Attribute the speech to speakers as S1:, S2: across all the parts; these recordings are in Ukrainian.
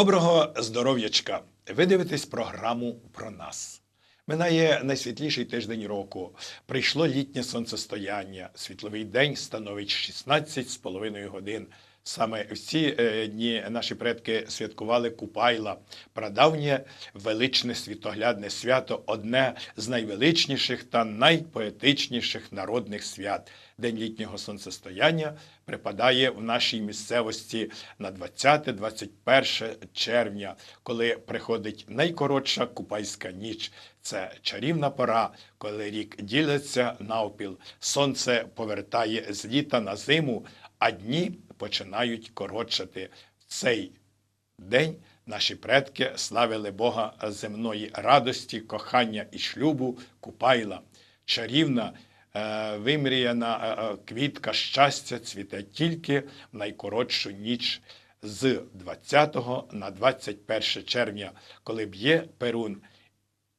S1: Доброго здоров'ячка! Ви дивитесь програму про нас. Минає найсвітліший тиждень року. Прийшло літнє сонцестояння. Світловий день становить 16 з половиною годин. Саме в ці е, дні наші предки святкували Купайла, прадавнє величне світоглядне свято, одне з найвеличніших та найпоетичніших народних свят. День літнього сонцестояння припадає в нашій місцевості на 20-21 червня, коли приходить найкоротша купайська ніч. Це чарівна пора, коли рік ділиться навпіл, сонце повертає з літа на зиму, а дні починають коротшати. В цей день наші предки славили Бога земної радості, кохання і шлюбу, купайла. Чарівна, е, вимріяна е, е, квітка щастя цвіте тільки в найкоротшу ніч з 20 на 21 червня, коли б'є перун.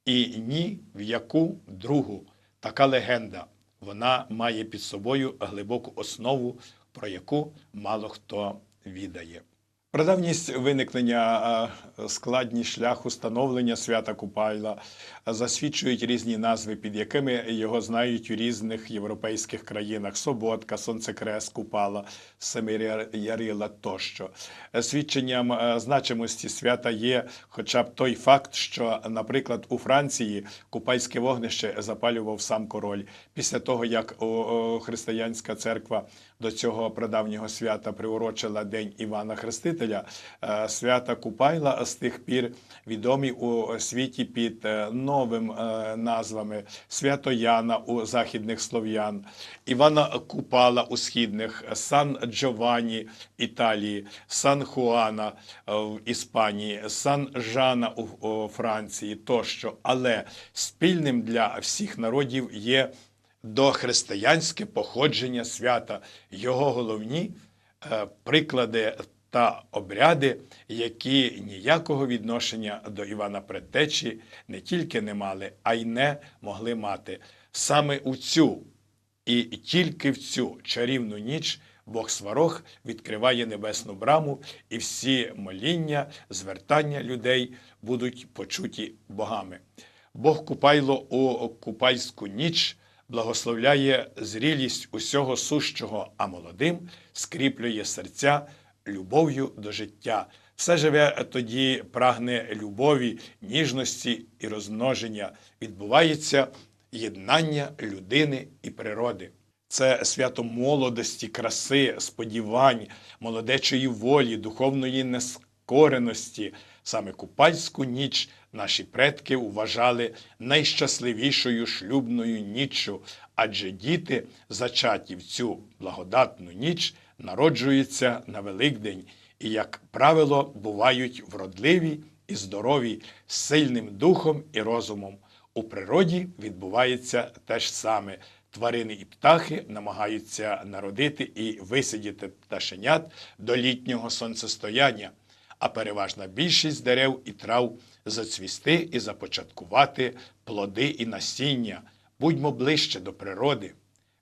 S1: І ні в яку другу. Така легенда. Вона має під собою глибоку основу, про яку мало хто відає. Прадавність виникнення, складність шляху становлення свята Купайла засвідчують різні назви, під якими його знають у різних європейських країнах: Соботка, Сонцекрест, Купала, Семирярила тощо. Свідченням значимості свята є хоча б той факт, що, наприклад, у Франції купальське вогнище запалював сам король. Після того, як християнська церква до цього прадавнього свята приурочила День Івана Хрестителя, е, свята Купайла з тих пір відомі у світі під е, новим е, назвами Свято Яна у західних слов'ян, Івана Купала у східних, Сан Джованні Італії, Сан Хуана в Іспанії, Сан Жана у Франції тощо. Але спільним для всіх народів є дохристиянське походження свята, його головні приклади та обряди, які ніякого відношення до Івана Предтечі не тільки не мали, а й не могли мати. Саме у цю і тільки в цю чарівну ніч Бог Сварог відкриває небесну браму, і всі моління, звертання людей будуть почуті богами. Бог Купайло у Купальську ніч благословляє зрілість усього сущого, а молодим скріплює серця любов'ю до життя. Все живе тоді прагне любові, ніжності і розмноження. Відбувається єднання людини і природи. Це свято молодості, краси, сподівань, молодечої волі, духовної нескореності. Саме купальську ніч наші предки вважали найщасливішою шлюбною ніччю, адже діти, зачаті в цю благодатну ніч, народжуються на Великдень і, як правило, бувають вродливі і здорові, з сильним духом і розумом. У природі відбувається те ж саме. Тварини і птахи намагаються народити і висидіти пташенят до літнього сонцестояння, а переважна більшість дерев і трав зацвісти і започаткувати плоди і насіння. Будьмо ближче до природи,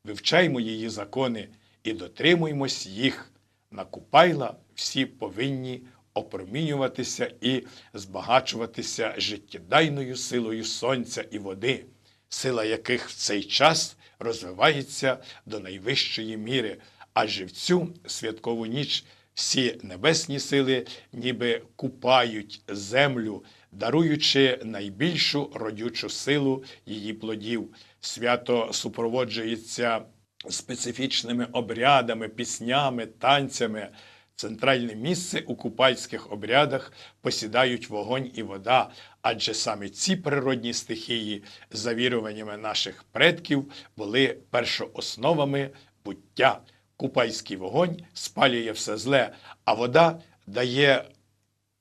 S1: вивчаймо її закони і дотримуймось їх. На Купайла всі повинні опромінюватися і збагачуватися життєдайною силою сонця і води, сила яких в цей час розвивається до найвищої міри, адже в цю святкову ніч всі небесні сили ніби купають землю, даруючи найбільшу родючу силу її плодів. Свято супроводжується специфічними обрядами, піснями, танцями. Центральне місце у купальських обрядах посідають вогонь і вода, адже саме ці природні стихії, за віруваннями наших предків, були першоосновами буття. Купальський вогонь спалює все зле, а вода дає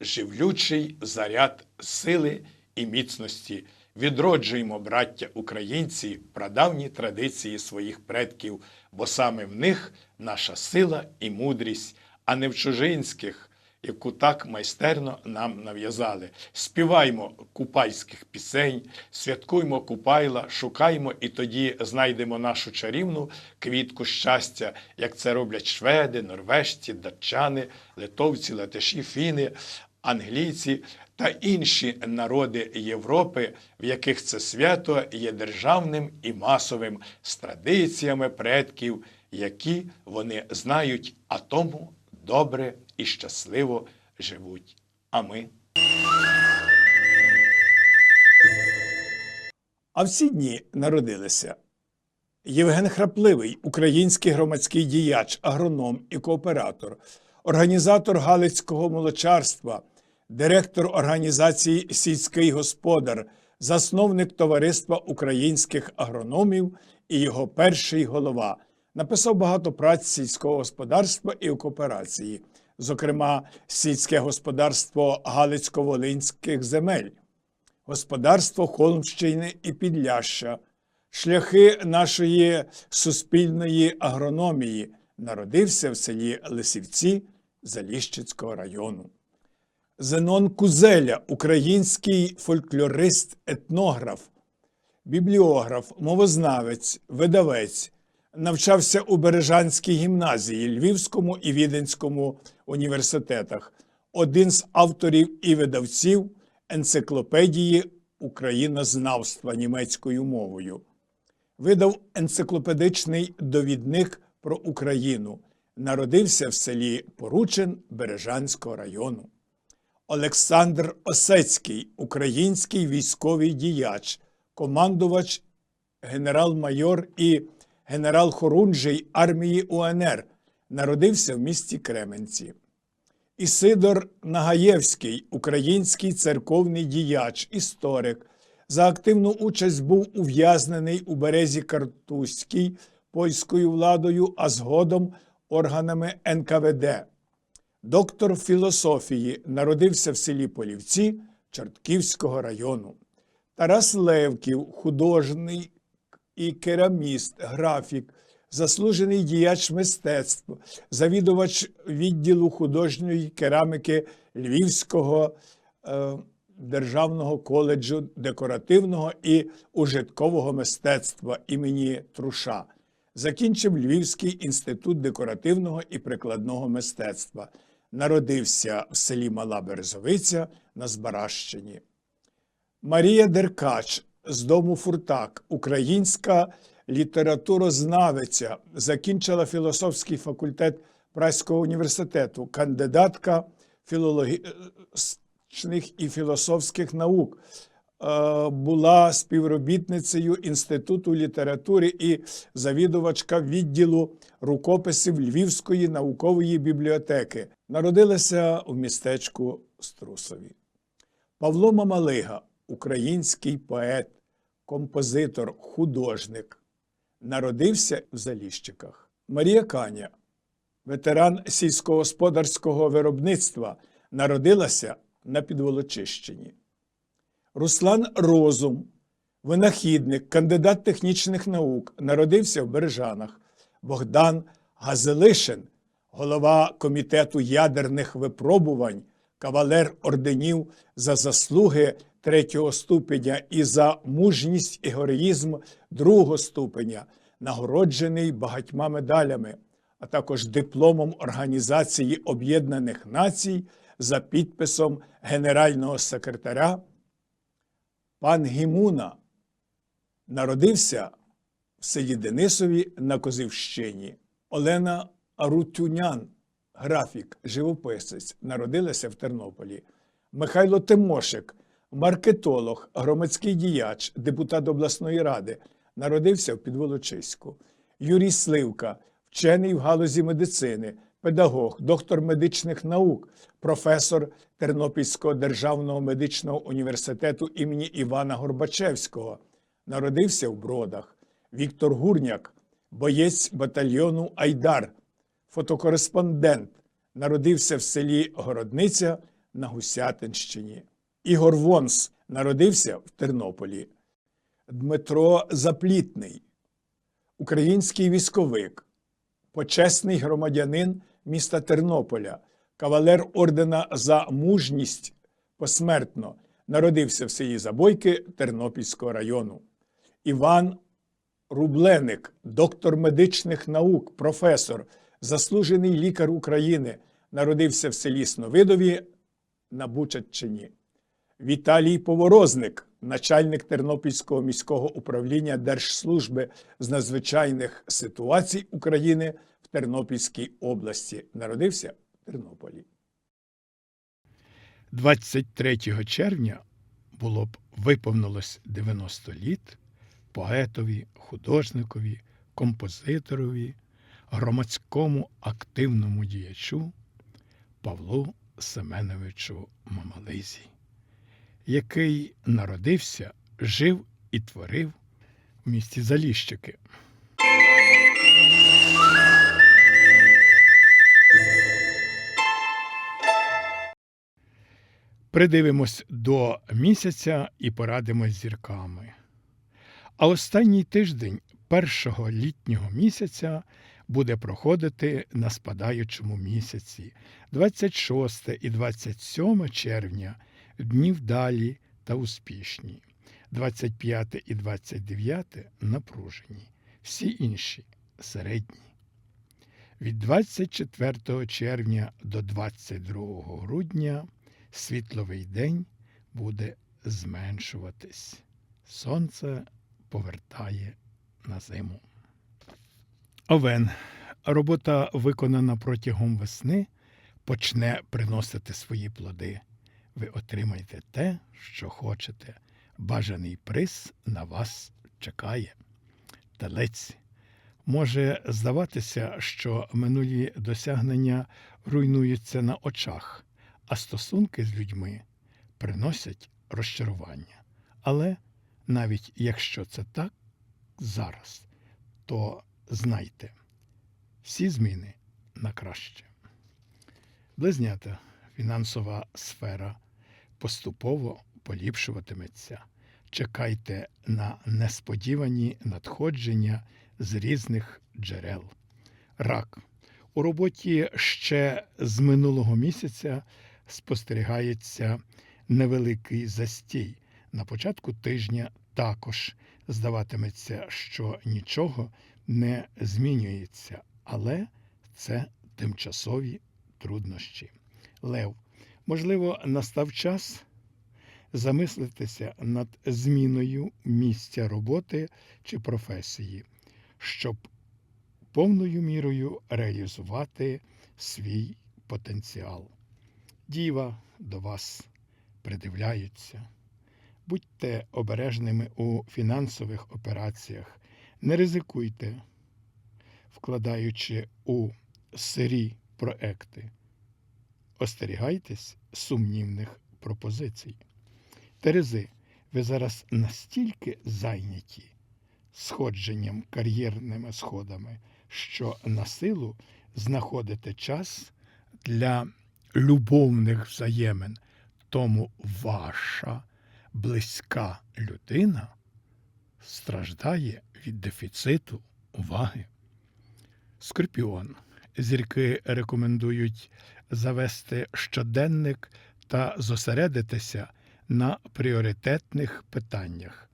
S1: живлючий заряд сили і міцності. Відроджуємо, браття українці, прадавні традиції своїх предків, бо саме в них наша сила і мудрість, а не в чужинських, яку так майстерно нам нав'язали. Співаймо купальських пісень, святкуймо купайла, шукаймо і тоді знайдемо нашу чарівну квітку щастя, як це роблять шведи, норвежці, датчани, литовці, латиші, фіни. англійці та інші народи Європи, в яких це свято є державним і масовим з традиціями предків, які вони знають, а тому добре і щасливо живуть. А ми. А в ці дні народилися Євген Храпливий, український громадський діяч, агроном і кооператор, організатор Галицького молочарства, директор організації Сільський господар, засновник Товариства українських агрономів і його перший голова. Написав багато праць сільського господарства і кооперації, зокрема, сільське господарство Галицько-Волинських земель господарство Холмщини і Підляща, шляхи нашої суспільної агрономії, народився в селі Лисівці Заліщицького району. Зенон Кузеля, український фольклорист, етнограф, бібліограф, мовознавець, видавець, навчався у Бережанській гімназії, Львівському і Віденському університетах, один з авторів і видавців енциклопедії Українознавства німецькою мовою. Видав енциклопедичний довідник про Україну. Народився в селі Поручин Бережанського району. Олександр Осецький, український військовий діяч, командувач, генерал-майор і генерал-хорунжий армії УНР, народився в місті Кременці. Ісидор Нагаєвський, український церковний діяч, історик. За активну участь був ув'язнений у березі Картузькій польською владою, а згодом органами НКВД. Доктор філософії народився в селі Полівці Чортківського району. Тарас Левків, художник і кераміст, графік, заслужений діяч мистецтв, завідувач відділу художньої кераміки Львівського е, державного коледжу декоративного і ужиткового мистецтва імені Труша. Закінчив Львівський інститут декоративного і прикладного мистецтва. Народився в селі Мала Березовиця на Збаращині. Марія Деркач з дому Фуртак, українська літературознавиця, закінчила філософський факультет Праського університету, кандидатка філологічних і філософських наук. Е, Була співробітницею Інституту літератури і завідувачка відділу рукописів Львівської наукової бібліотеки. Народилася у містечку Струсові. Павло Мамалига, український поет, композитор, художник, народився в Заліщиках. Марія Каня, ветеран сільськогосподарського виробництва, народилася на Підволочищині. Руслан Розум, винахідник, кандидат технічних наук, народився в Бережанах. Богдан Газелишин, голова комітету ядерних випробувань, кавалер орденів за заслуги третього ступеня і за мужність і героїзм другого ступеня, нагороджений багатьма медалями, а також дипломом Організації Об'єднаних Націй за підписом генерального секретаря. Пан Гімуна народився в селі Денисові на Козівщині. Олена Арутюнян, графік, живописець, народилася в Тернополі. Михайло Тимошик, маркетолог, громадський діяч, депутат обласної ради, народився в Підволочиську. Юрій Сливка, вчений в галузі медицини, педагог, доктор медичних наук, професор Тернопільського державного медичного університету імені Івана Горбачевського. Народився в Бродах. Віктор Гурняк, боєць батальйону Айдар, фотокореспондент, народився в селі Городниця на Гусятинщині. Ігор Вонс народився в Тернополі. Дмитро Заплітний, український військовик, почесний громадянин міста Тернополя, кавалер ордена за мужність посмертно, народився в селі Забойки Тернопільського району. Іван Рубленик, доктор медичних наук, професор, заслужений лікар України, народився в селі Сновидові
S2: на Бучаччині. Віталій Поворозник, начальник Тернопільського міського управління Держслужби з надзвичайних ситуацій України в Тернопільській області, народився в Тернополі.
S1: 23 червня було б виповнилось 90 літ поетові, художникові, композиторові, громадському активному діячу Павлу Семеновичу Мамализі, який народився, жив і творив в місті Заліщики. Придивимось до місяця і порадимось зірками. А останній тиждень першого літнього місяця буде проходити на спадаючому місяці 26 і 27 червня дні вдалі та успішні, 25 і 29 напружені, всі інші середні. Від 24 червня до 22 грудня світловий день буде зменшуватись. Сонце повертає на зиму. Овен. Робота, виконана протягом весни, почне приносити свої плоди. Ви отримаєте те, що хочете. Бажаний приз на вас чекає. Телець. Може здаватися, що минулі досягнення руйнуються на очах а стосунки з людьми приносять розчарування. Але навіть якщо це так зараз, то знайте, всі зміни на краще. Близнята фінансова сфера поступово поліпшуватиметься. Чекайте на несподівані надходження з різних джерел. Рак. У роботі ще з минулого місяця спостерігається невеликий застій. На початку тижня також здаватиметься, що нічого не змінюється, але це тимчасові труднощі. Лев, можливо, настав час замислитися над зміною місця роботи чи професії, щоб повною мірою реалізувати свій потенціал. Діва до вас придивляються. Будьте обережними у фінансових операціях, не ризикуйте, вкладаючи у сирі проекти. Остерігайтесь сумнівних пропозицій. Терези, ви зараз настільки зайняті сходженням кар'єрними сходами, що на силу знаходите час для любовних взаємин, тому ваша близька людина страждає від дефіциту уваги. Скорпіон. Зірки рекомендують завести щоденник та зосередитися на пріоритетних питаннях.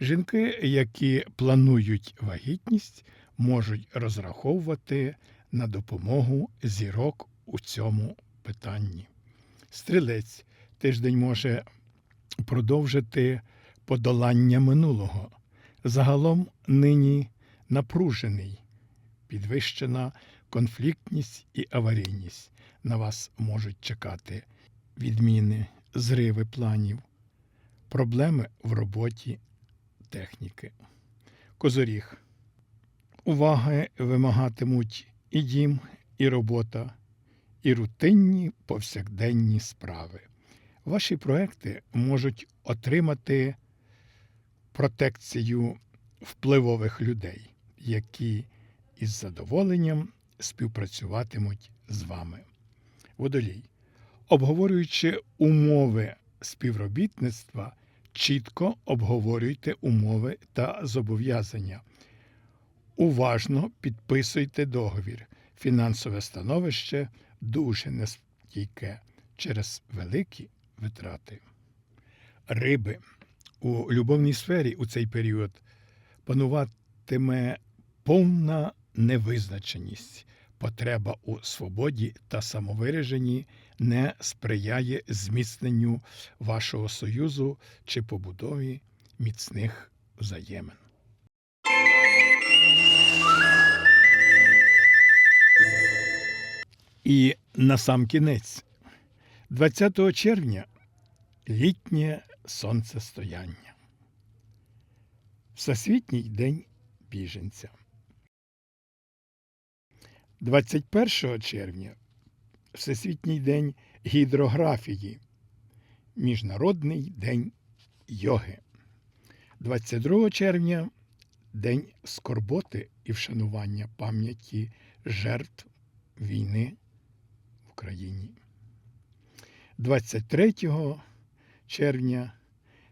S1: Жінки, які планують вагітність, можуть розраховувати на допомогу зірок у цьому питанні. Стрілець тиждень може продовжити подолання минулого. Загалом нині напружений, підвищена конфліктність і аварійність. На вас можуть чекати відміни, зриви планів, проблеми в роботі техніки. Козоріг. Уваги вимагатимуть і дім, і робота, і рутинні повсякденні справи. Ваші проекти можуть отримати протекцію впливових людей, які із задоволенням співпрацюватимуть з вами. Водолій. Обговорюючи умови співробітництва, чітко обговорюйте умови та зобов'язання. Уважно підписуйте договір. Фінансове становище дуже нестійке через великі витрати. Риби у любовній сфері у цей період пануватиме повна невизначеність, потреба у свободі та самовираженні не сприяє зміцненню вашого союзу чи побудові міцних взаємин. І на сам кінець, 20 червня літнє сонцестояння. Всесвітній день біженця. 21 червня Всесвітній день гідрографії, Міжнародний день йоги. 22 червня День скорботи і вшанування пам'яті жертв війни в Україні. 23 червня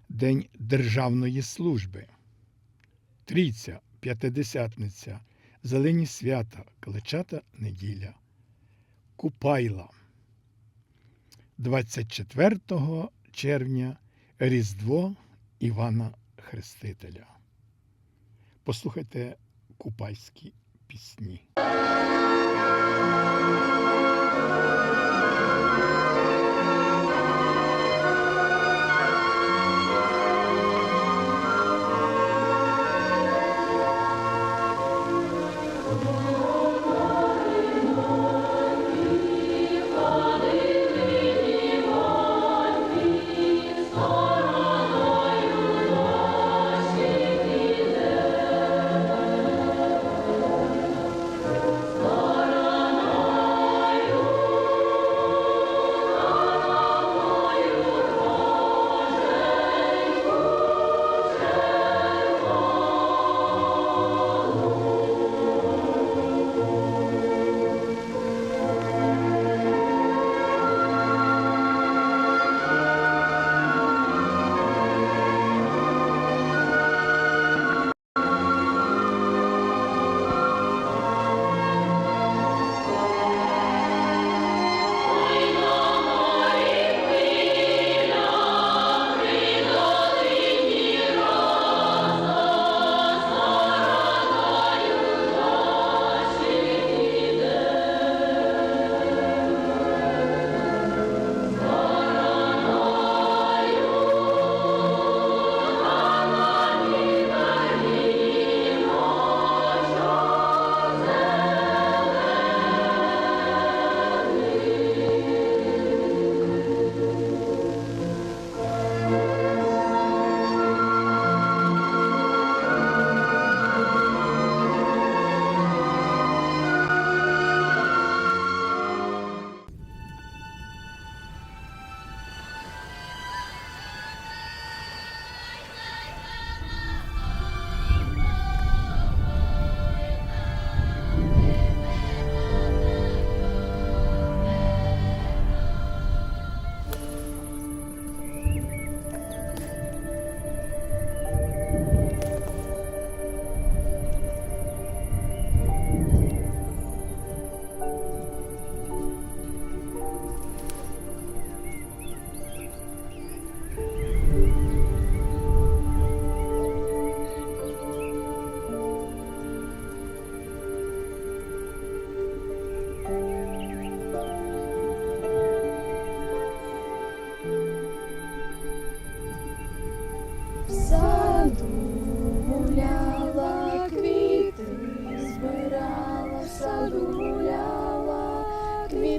S1: День Державної служби. Трійця, П'ятидесятниця, Зелені свята, Клечата неділя, Купайла. 24 червня Різдво Івана Хрестителя. Послухайте купальські пісні.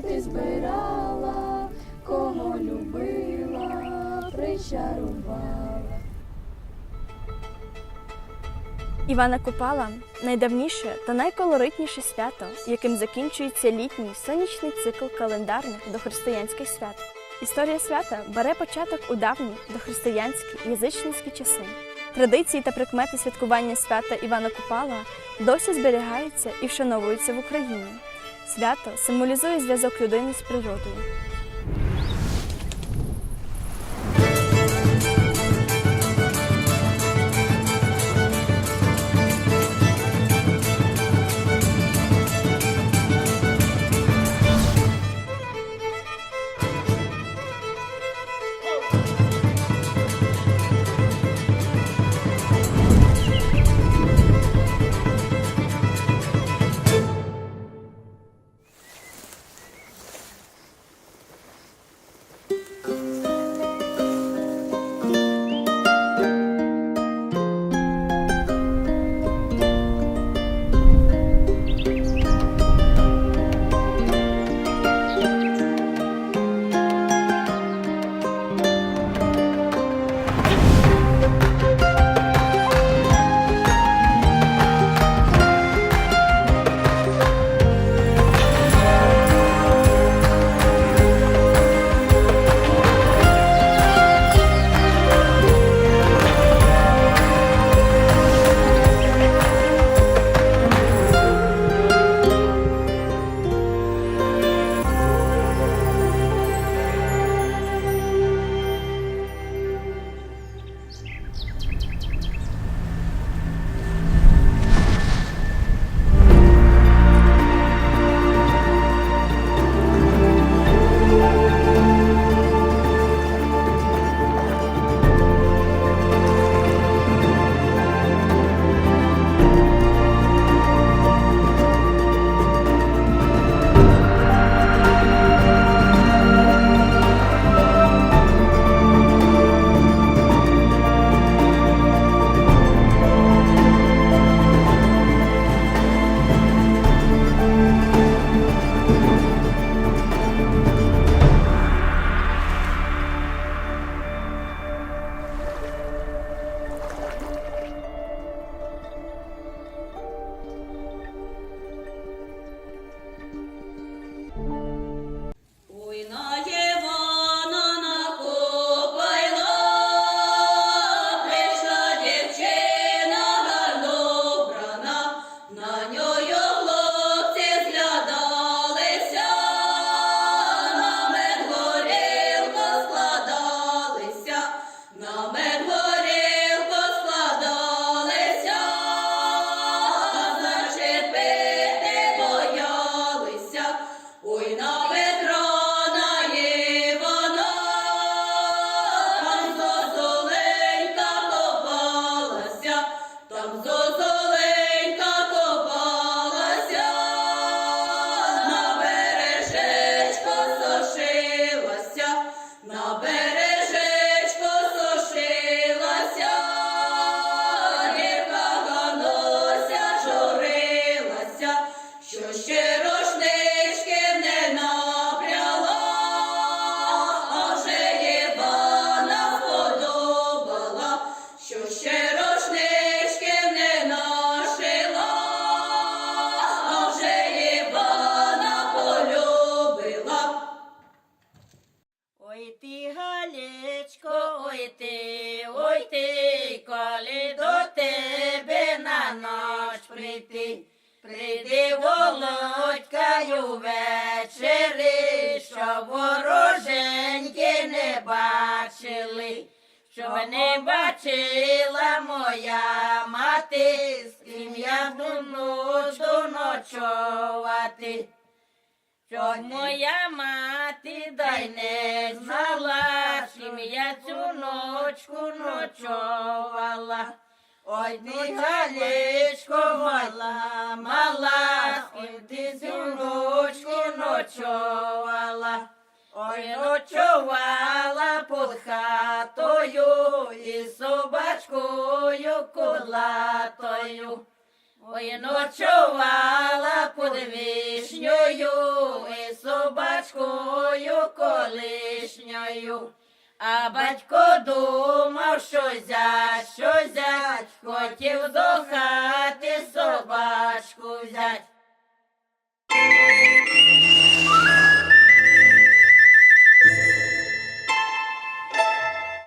S3: Квіти збирала, кого любила, причарувала.
S4: Івана Купала найдавніше та найколоритніше свято, яким закінчується літній сонячний цикл календарних дохристиянських свят. Історія свята бере початок у давні дохристиянські язичницькі часи. Традиції та прикмети святкування свята Івана Купала досі зберігаються і вшановуються в Україні. Свято символізує зв'язок людини з природою.
S5: Ночку ночувала. Ой, ти Галечко мала, мала, ким ти цю ночку ночувала. Ой, ночувала під хатою і собачкою кудлатою. Ой, ночувала під вишнею і собачкою колишньою. А батько думав, що зять, що зять, хотів до хати собачку взяти.